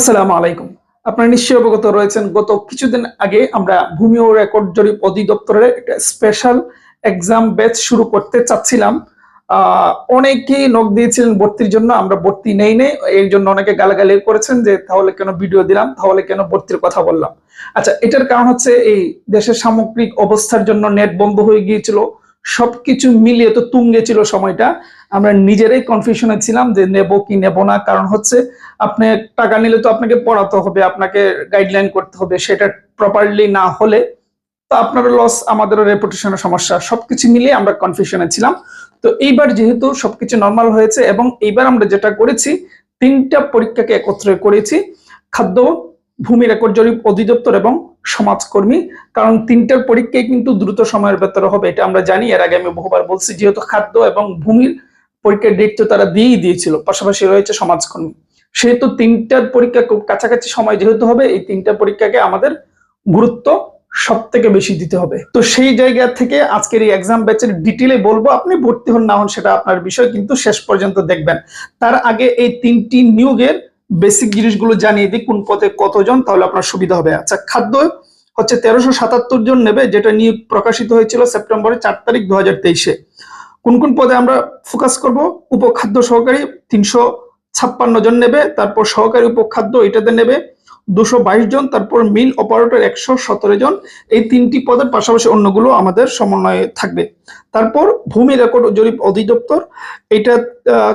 আসসালামু আলাইকুম। আপনারা নিশ্চয়ই অবগত রয়েছেন, গত কিছুদিন আগে আমরা ভূমি ও রেকর্ড জরিপ অধিদপ্তরের একটা স্পেশাল এক্সাম ব্যাচ শুরু করতে চাচ্ছিলাম। অনেকেই নক দিয়েছিলেন ভর্তির জন্য, আমরা ভর্তি নেই নেই, এর জন্য অনেকে গালাগালি করেছেন যে, তাহলে কেন ভিডিও দিলাম? তাহলে কেন ভর্তির কথা বললাম? আচ্ছা এটার কারণ হচ্ছে এই দেশের সামগ্রিক অবস্থার জন্য নেট বন্ধ হয়ে গিয়েছিল। সবকিছু মিলিয়ে তো তুঙ্গে ছিল সময়টা। আমরা নিজেরাই কনফিউশনে ছিলাম যে নেব কি নেব না, কারণ হচ্ছে আপনি টাকা নিলে তো আপনাকে পড়াতে হবে, আপনাকে গাইডলাইন করতে হবে, সেটা প্রপারলি না হলে তো আপনার লস আমাদেরও রেপুটেশনের সমস্যা। সবকিছু মিলিয়ে আমরা কনফিউশনে ছিলাম। তো এইবার যেহেতু সবকিছু নর্মাল হয়েছে এবং এইবার আমরা যেটা করেছি, তিনটা পরীক্ষাকে একত্রে করেছি, খাদ্য ভূমি রেকর্ড জরিপ অধিদপ্তর এবং সমাজকর্মী। কারণ তিনটার পরীক্ষায় কিন্তু দ্রুত সময়ের ভেতরে হবে, এটা আমরা জানি। এর আগে আমি বহুবার বলছি, যেহেতু খাদ্য এবং ভূমির পরীক্ষার ডেট তো তারা দিয়েই দিয়েছিল, পাশাপাশি রয়েছে সমাজকর্মী। সেহেতু তিনটার পরীক্ষা খুব কাছাকাছি সময় যেহেতু হবে, এই তিনটা পরীক্ষাকে আমাদের গুরুত্ব সব থেকে বেশি দিতে হবে। তো সেই জায়গা থেকে আজকের এই এক্সাম ব্যাচের ডিটেলে বলব, আপনি ভর্তি হন না হন সেটা আপনার বিষয়, কিন্তু শেষ পর্যন্ত দেখবেন। তার আগে এই তিনটি নিয়োগের বেসিক জিনিসগুলো জানিয়ে দিই, কোন পদে কতজন, তাহলে আপনার সুবিধা হবে। আচ্ছা খাদ্য হচ্ছে তেরোশো সাতাত্তর জন নেবে, যেটা নিয়োগ প্রকাশিত হয়েছিল সেপ্টেম্বরের চার তারিখ দু হাজার তেইশে। কোন কোন পদে আমরা ফোকাস করব? উপখাদ্য সহকারী তিনশো ছাপ্পান্ন জন নেবে, তারপর সহকারী উপখাদ্য এটাতে নেবে দুশো বাইশ জন, তারপর মিল অপারেটর একশো সতেরো জন। এই তিনটি পদের পাশাপাশি অন্যগুলো আমাদের সমন্বয়ে থাকবে। তারপর ভূমি রেকর্ড জরিপ অধিদপ্তর, এটা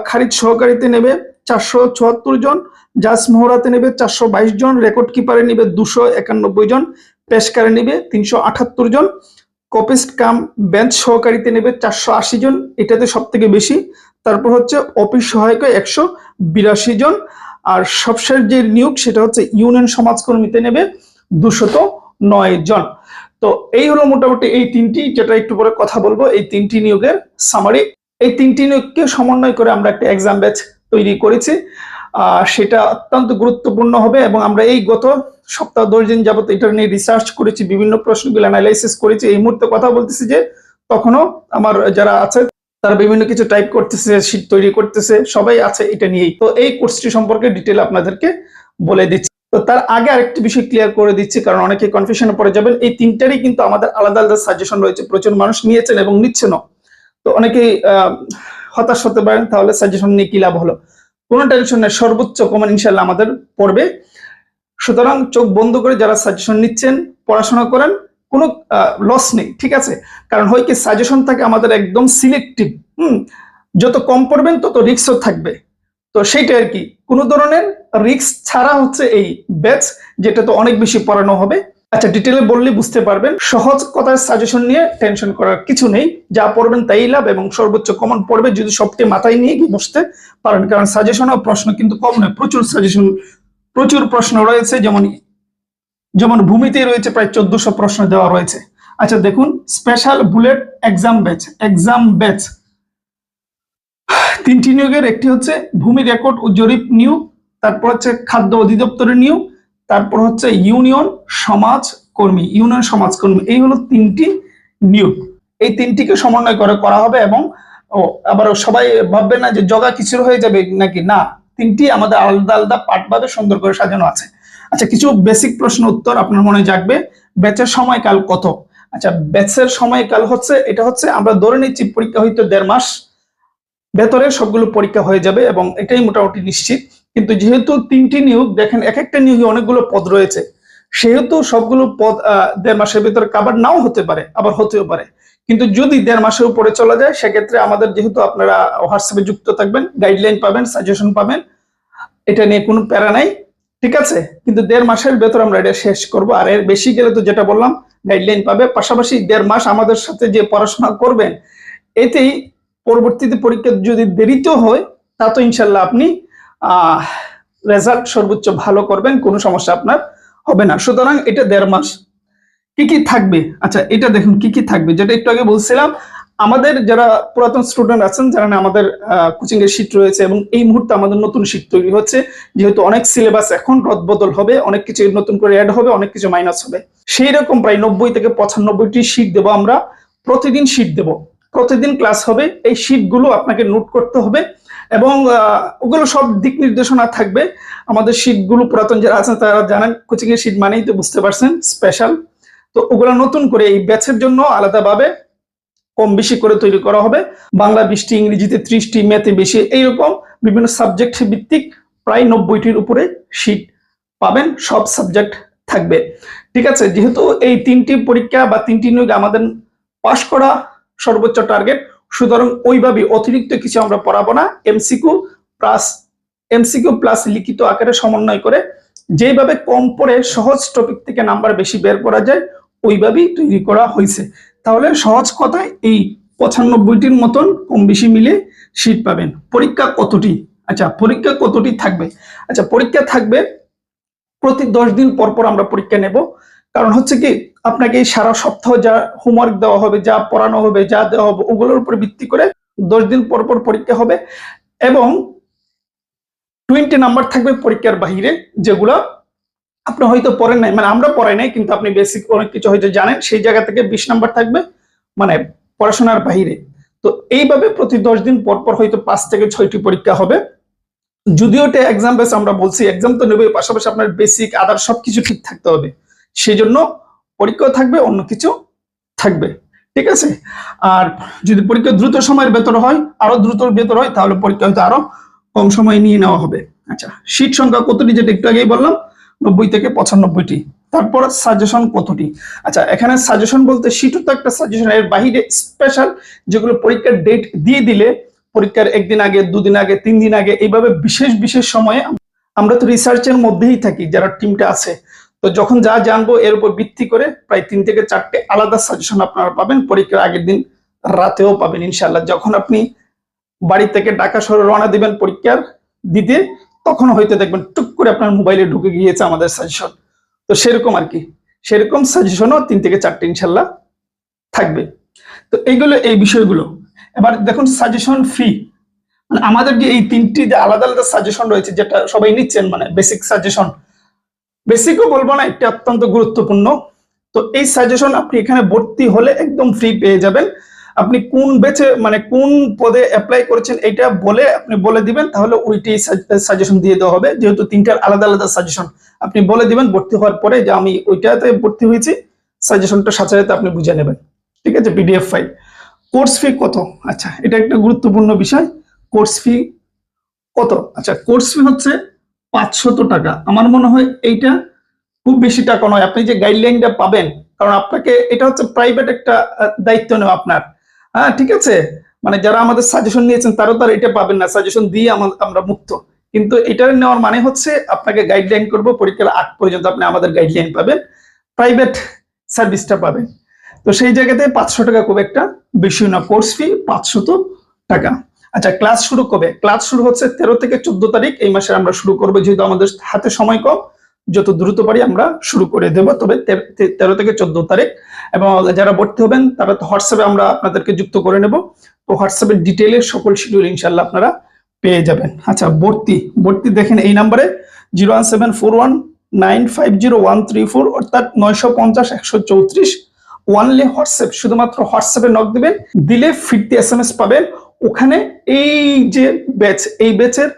খারিজ সহকারীতে নেবে চারশো চুয়াত্তর জন জাজ মোহরাতে নেবে চারশো বাইশ জন, রেকর্ড কিপারে নেবে দুশো একানব্বই জন পেশকারে নেবে তিনশো আটাত্তর জন। কপিস্ট কাম বেঞ্চ সহকারীতে নেবে চারশো আশি জন, এটাতে সব থেকে বেশি। তারপর হচ্ছে অফিস সহায়ক একশো বিরাশি জন। আর সবশেষ যে নিয়োগ, সেটা হচ্ছে ইউনিয়ন সমাজকর্মীতে নেবে দুশত নয় জন। তো এই হলো মোটামুটি এই তিনটি, যেটা একটু পরে কথা বলব, এই তিনটি নিয়োগের সামারি এই তিনটি নিয়োগকে সমন্বয় করে আমরা একটা এক্সাম ব্যাচ তৈরি করেছি। সেটা অত্যন্ত গুরুত্বপূর্ণ হবে এবং আমরা এই গত সপ্তাহ দশ দিন যাবত এটা নিয়ে রিসার্চ করেছি, বিভিন্ন প্রশ্নগুলো অ্যানালাইসিস করেছি। এই মুহূর্তে কথা বলতেছি যে তখনও আমার যারা আছে, তারা বিভিন্ন কিছু টাইপ করতেছে শীট তৈরি করতেছে, সবাই আছে এটা নিয়েই। তো এই কোর্সটি সম্পর্কে ডিটেল আপনাদেরকে বলে দিচ্ছি। তো তার আগে আরেকটি বিষয় ক্লিয়ার করে দিচ্ছি, কারণ অনেকে কনফিউশনে পড়ে যাবেন। এই তিনটারই কিন্তু আমাদের আলাদা আলাদা সাজেশন রয়েছে। প্রচুর মানুষ নিয়েছেন এবং নিচ্ছেনও। তো অনেকেই হতাশ হতে পারেন, তাহলে সাজেশন নিয়ে কি লাভ হলো? কোনো টেনশন নেই, সর্বোচ্চ কমন ইনশাল্লাহ আমাদের পড়বে। সুতরাং চোখ বন্ধ করে যারা সাজেশন নিচ্ছেন, পড়াশোনা করেন, কোনো লস নেই, ঠিক আছে? কারণ হয় কি সাজেশন থাকে আমাদের একদম সিলেক্টিভ হুম? যত কম পড়বেন, তত রিক্সও থাকবে। তো সেইটা আর কি, কোনো ধরনের রিক্স ছাড়া হচ্ছে এই ব্যাচ যেটা তো অনেক বেশি পড়ানো হবে। আচ্ছা ডিটেলে বললে বুঝতে পারবেন। সহজ কথার সাজেশন নিয়ে টেনশন করার কিছু নেই। যা পড়বেন তাই লাভ এবং সর্বোচ্চ কমন পড়বে যদি সবটি মাথায় নিয়ে গিয়ে বসতে পারেন। কারণ সাজেশন ও প্রশ্ন কিন্তু কম নয়, প্রচুর সাজেশন প্রচুর প্রশ্ন রয়েছে। যেমন যেমন ভূমিতে রয়েছে প্রায় চোদ্দশো প্রশ্ন দেওয়া রয়েছে। আচ্ছা দেখুন special bullet exam batch exam batch তিনটি নিয়োগের একটি হচ্ছে ভূমি রেকর্ড ও জরিপ নিয়োগ, তারপর হচ্ছে খাদ্য অধিদপ্তরের নিয়োগ তারপর হচ্ছে ইউনিয়ন সমাজ কর্মী, ইউনিয়ন সমাজকর্মী এই হলো তিনটি নিয়োগ। এই তিনটিকে সমন্বয় করে করা হবে এবং আবার সবাই ভাববে না যে জগা কিছুর হয়ে যাবে নাকি? না, তিনটি আমাদের আলাদা আলাদা পার্টভাবে সুন্দর করে সাজানো আছে। আচ্ছা কিছু বেসিক প্রশ্ন উত্তর আপনার মনে জাগবে, ব্যাচের সময়কাল কত? আচ্ছা ব্যাচের সময়কাল হচ্ছে, এটা হচ্ছে আমরা ধরে নিচ্ছি পরীক্ষা হয়তো দেড় মাস, ভেতরে সবগুলো পরীক্ষা হয়ে যাবে এবং এটাই মোটামুটি নিশ্চিত। কিন্তু যেহেতু তিনটি নিয়োগ, দেখেন এক একটা নিয়োগে অনেকগুলো পদ রয়েছে। সেহেতু সবগুলো পদ দেড় মাসের ভিতরে কাবার নাও হতে পারে, আবার হতেও পারে। কিন্তু যদি দেড় মাসের উপরে চলে যায়, সেক্ষেত্রে আমাদের যেহেতু আপনারা হোয়াটসঅ্যাপে যুক্ত থাকবেন গাইডলাইন পাবেন সাজেশন পাবেন, এটা নিয়ে কোনো প্যারা নাই, ঠিক আছে? কিন্তু দেড় মাসের ভেতর আমরা এটা শেষ করব। আর এর বেশি গেলে তো যেটা বললাম গাইডলাইন পাবে। পাশাপাশি দেড় মাস আমাদের সাথে যে পড়াশোনা করবেন, এতেই পরবর্তীতে পরীক্ষা যদি দেরিতেও হয়, তা তো ইনশাল্লাহ আপনি রেজাল্ট সর্বোচ্চ ভালো করবেন, কোনো সমস্যা আপনার হবে না। সুতরাং এটা দেড় মাস কি কি থাকবে? আচ্ছা এটা দেখুন কি কি থাকবে? যেটা একটু আগে বলছিলাম, আমাদের যারা পুরাতন স্টুডেন্ট আছেন, যারা না আমাদের কোচিং এর শীট রয়েছে এবং এই মুহূর্তে আমাদের নতুন শীট তৈরি হচ্ছে, যেহেতু অনেক সিলেবাস এখন রদবদল হবে, অনেক কিছু নতুন করে অ্যাড হবে, অনেক কিছু মাইনাস হবে। সেই রকম প্রায় নব্বই থেকে পঁচানব্বইটি শীট দেবো আমরা। প্রতিদিন শীট দেব। প্রতিদিন ক্লাস হবে, এই শীটগুলো আপনাকে নোট করতে হবে। এবং ওগুলো সব দিক নির্দেশনা থাকবে। আমাদের শীটগুলো পুরাতন যারা আছেন, তারা জানেন কোচিং এর শীট মানেই তো বুঝতে পারছেন স্পেশাল তো ওগুলো নতুন করে এই ব্যাচের জন্য আলাদাভাবে কম বেশি করে তৈরি করা হবে। বাংলা বিশটি ইংরেজিতে ত্রিশটি, ম্যাথে বেশি, এইরকম বিভিন্ন সাবজেক্ট ভিত্তিক প্রায় নব্বইটির উপরে শীট পাবেন, সব সাবজেক্ট থাকবে। ঠিক আছে, যেহেতু এই তিনটি পরীক্ষা বা তিনটি নিয়োগ আমাদের পাশ করা সর্বোচ্চ টার্গেট সুতরাং ওইভাবে অতিরিক্ত কিছু আমরা পড়াবো না। এমসিকিউ প্লাস এমসিকিউ প্লাস লিখিত আকারে সমন্বয় করে যেভাবে কম পড়ে সহজ টপিক থেকে নাম্বার বেশি বের করা যায়, ওইভাবেই তৈরি করা হয়েছে। তাহলে সহজ কথায় এই পঁচানব্বইটির মতন কম বেশি মিলে শীট পাবেন। পরীক্ষা কতটি? আচ্ছা পরীক্ষা কতটি থাকবে? আচ্ছা পরীক্ষা থাকবে প্রতি দশ দিন পর পর আমরা পরীক্ষা নেব। কারণ হচ্ছে কি আপনাকে সারা সপ্তাহ যা হোমওয়ার্ক দেওয়া হবে, যা পড়ানো হবে, যা দেওয়া হবে, ওগুলোর উপর ভিত্তি করে দশ দিন পর পর পরীক্ষা হবে এবং টোয়েন্টি নাম্বার থাকবে পরীক্ষার বাহিরে যেগুলো আপনি হয়তো পড়েন নাই। মানে আমরা পড়াই নাই, কিন্তু আপনি বেসিক অনেক কিছু হয়তো জানেন, সেই জায়গা থেকে বিশ নাম্বার থাকবে মানে পড়াশোনার বাহিরে। তো এইভাবে প্রতি দশ দিন পর পর হয়তো পাঁচ থেকে ছয়টি পরীক্ষা হবে। যদিও এটা এক্সাম বেস আমরা বলছি এক্সাম তো নেবে পাশাপাশি আপনার বেসিক আদার সবকিছু ঠিক থাকতে হবে। সেই জন্য পরীক্ষাও থাকবে, অন্য কিছু থাকবে। ঠিক আছে? আর যদি পরীক্ষা দ্রুত সময়ের ভেতর হয়, আরও দ্রুত ভেতর হয়, তাহলে পরীক্ষা হয়তো আরও কম সময় নিয়ে নেওয়া হবে। আচ্ছা সিট সংখ্যা কতটি যেটা একটু আগেই বললাম? নব্বই থেকে পঁচানব্বইটি। তারপর সাজেশন কতটি? আচ্ছা এখানে সাজেশন বলতে সিটও তো একটা সাজেশন এর বাহিরে স্পেশাল যেগুলো পরীক্ষার ডেট দিয়ে দিলে, পরীক্ষার একদিন আগে, দুদিন আগে, তিন দিন আগে, এইভাবে বিশেষ বিশেষ সময়ে আমরা তো রিসার্চের মধ্যেই থাকি, যারা টিমটা আছে। তো যখন যা জানব এর উপর ভিত্তি করে প্রায় তিন থেকে চারটে আলাদা সাজেশন আপনারা পাবেন, পরীক্ষার আগের দিন রাতেও পাবেন ইনশাল্লাহ যখন আপনি বাড়ি থেকে ঢাকা শহরে রওনা দিবেন পরীক্ষার দিতে, তখন হয়তো দেখবেন টুক করে আপনার মোবাইলে ঢুকে গিয়েছে আমাদের সাজেশন তো সেরকম আর কি। সেরকম সাজেশনও তিন থেকে চারটে ইনশাল্লাহ থাকবে। তো এইগুলো এই বিষয়গুলো। এবার দেখুন সাজেশন ফ্রি মানে আমাদের যে এই তিনটি যে আলাদা আলাদা সাজেশন রয়েছে, যেটা সবাই নিচ্ছেন মানে বেসিক সাজেশন বেসিকও বলব না এটা অত্যন্ত গুরুত্বপূর্ণ। তো এই সাজেশন আপনি এখানে ভর্তি হলে একদম ফ্রি পেয়ে যাবেন। আপনি কোন বেচে মানে কোন পদে অ্যাপ্লাই করেছেন এটা বলে আপনি বলে দিবেন, তাহলে ওইটি সাজেশন দিয়ে দেওয়া হবে। যেহেতু তিনটার আলাদা আলাদা সাজেশন আপনি বলে দিবেন, ভর্তি হওয়ার পরে যে আমি ওইটাতে ভর্তি হয়েছি সাজেশনটা সাথে আপনি বুঝে নেবেন। ঠিক আছে পিডিএফ ফাইল কোর্স ফি কত? আচ্ছা এটা একটা গুরুত্বপূর্ণ বিষয়। কোর্স ফি কত? আচ্ছা কোর্স ফি হচ্ছে পাঁচশত টাকা। আমার মনে হয় এইটা খুব বেশি টাকা নয়। আপনি যে গাইডলাইনটা পাবেন, কারণ আপনাকে এটা হচ্ছে প্রাইভেট একটা দায়িত্ব নেওয়া আপনার। হ্যাঁ ঠিক আছে? মানে যারা আমাদের সাজেশন নিয়েছেন তারাও তার এটা পাবেন না। সাজেশন দিয়ে আমরা মুক্ত। কিন্তু এটা নেওয়ার মানে হচ্ছে আপনাকে গাইডলাইন করব, পরীক্ষার আগ পর্যন্ত আপনি আমাদের গাইডলাইন পাবেন। প্রাইভেট সার্ভিসটা পাবেন। তো সেই জায়গাতে পাঁচশো টাকা খুব একটা বেশি না। কোর্স ফি পাঁচশত টাকা। আচ্ছা ক্লাস শুরু কবে? ক্লাস শুরু হচ্ছে তেরো থেকে চোদ্দ তারিখ। এই মাসে আমরা শুরু করব, যেহেতু আমাদের হাতে সময় কম, যত দ্রুত পারি আমরা শুরু করে দেব। তবে তেরো থেকে চোদ্দ তারিখ এবং যারা ভর্তি হবেন, তারা তো হোয়াটসঅ্যাপে আমরা আপনাদেরকে যুক্ত করে নেব। তো হোয়াটসঅ্যাপের ডিটেলে সকল শিডিউল ইনশাল্লাহ আপনারা পেয়ে যাবেন। আচ্ছা ভর্তি। ভর্তি দেখেন এই নাম্বারে zero one seven four one nine five zero one three four, অর্থাৎ নয়শো পঞ্চাশ, একশো চৌত্রিশ। ওয়ানলি হোয়াটসঅ্যাপ, শুধুমাত্র হোয়াটসঅ্যাপে নক দিবেন, দিলে ফিরতি এস এম এস পাবেন। ওখানে এই যে ব্যাচ, এই ব্যাচের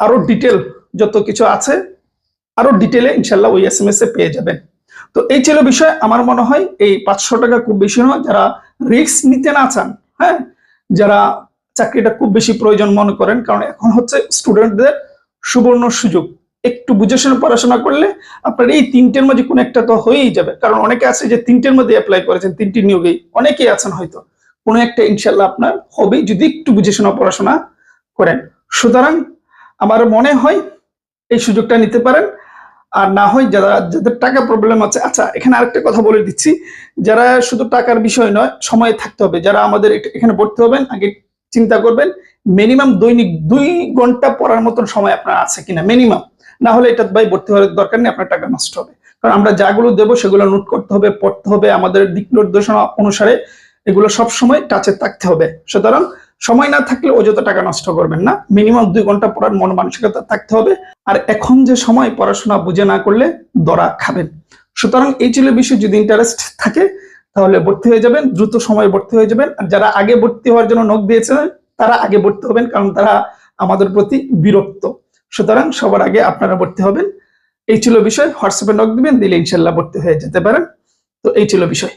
আরও ডিটেল যত কিছু আছে, আরও ডিটেলে ইনশাল্লাহ ওই এস এম এস এ পেয়ে যাবেন। তো এই ছিল বিষয়। আমার মনে হয় এই পাঁচশো টাকা খুব বেশি নয়, যারা রিস্ক নিতে না চান হ্যাঁ যারা চাকরিটা খুব বেশি প্রয়োজন মনে করেন, কারণ এখন হচ্ছে স্টুডেন্টদের সুবর্ণ সুযোগ। একটু বুঝে শুনে পড়াশোনা করলে আপনার এই তিনটের মধ্যে কোনো একটা তো হয়েই যাবে। কারণ অনেকে আছে যে তিনটের মধ্যে অ্যাপ্লাই করেছেন, তিনটি নিয়োগেই। অনেকেই আছেন হয়তো। কোনো একটা ইনশাল্লাহ আপনার হবে, যদি একটু বুঝে শোনা পড়াশোনা করেন। সুতরাং আমার মনে হয় এই সুযোগটা নিতে পারেন। আর না হয় যারা, যাদের টাকা প্রবলেম আছে আচ্ছা এখানে আরেকটা কথা বলে দিচ্ছি। যারা শুধু টাকার বিষয় নয়, সময় থাকতে হবে। যারা আমাদের এখানে ভর্তি হবেন, আগে চিন্তা করবেন মিনিমাম দৈনিক দুই ঘণ্টা পড়ার মতন সময় আপনার আছে কিনা মিনিমাম না হলে এটা ভাই ভর্তি হওয়ার দরকার নেই, আপনার টাকা নষ্ট হবে। কারণ আমরা যাগুলো দেবো, সেগুলো নোট করতে হবে, পড়তে হবে। আমাদের দিক নির্দেশনা অনুসারে এগুলো সব সময় টাচে থাকতে হবে। সুতরাং সময় না থাকলে অযথা টাকা নষ্ট করবেন না মিনিমাম দুই ঘণ্টা পড়ার মন মানসিকতা থাকতে হবে। আর এখন যে সময় পড়াশোনা বুঝে না করলে দরা খাবেন। সুতরাং এই ছিল বিষয়, যদি ইন্টারেস্ট থাকে, তাহলে ভর্তি হয়ে যাবেন, দ্রুত সময় ভর্তি হয়ে যাবেন। আর যারা আগে ভর্তি হওয়ার জন্য নখ দিয়েছেন, তারা আগে ভর্তি হবেন, কারণ তারা আমাদের প্রতি বিরক্ত। সুতরাং সবার আগে আপনারা ভর্তি হবেন। এই ছিল বিষয়, হোয়াটসঅ্যাপে নখ দিবেন, দিলে ইনশাল্লাহ ভর্তি হয়ে যেতে পারেন। তো এই ছিল বিষয়।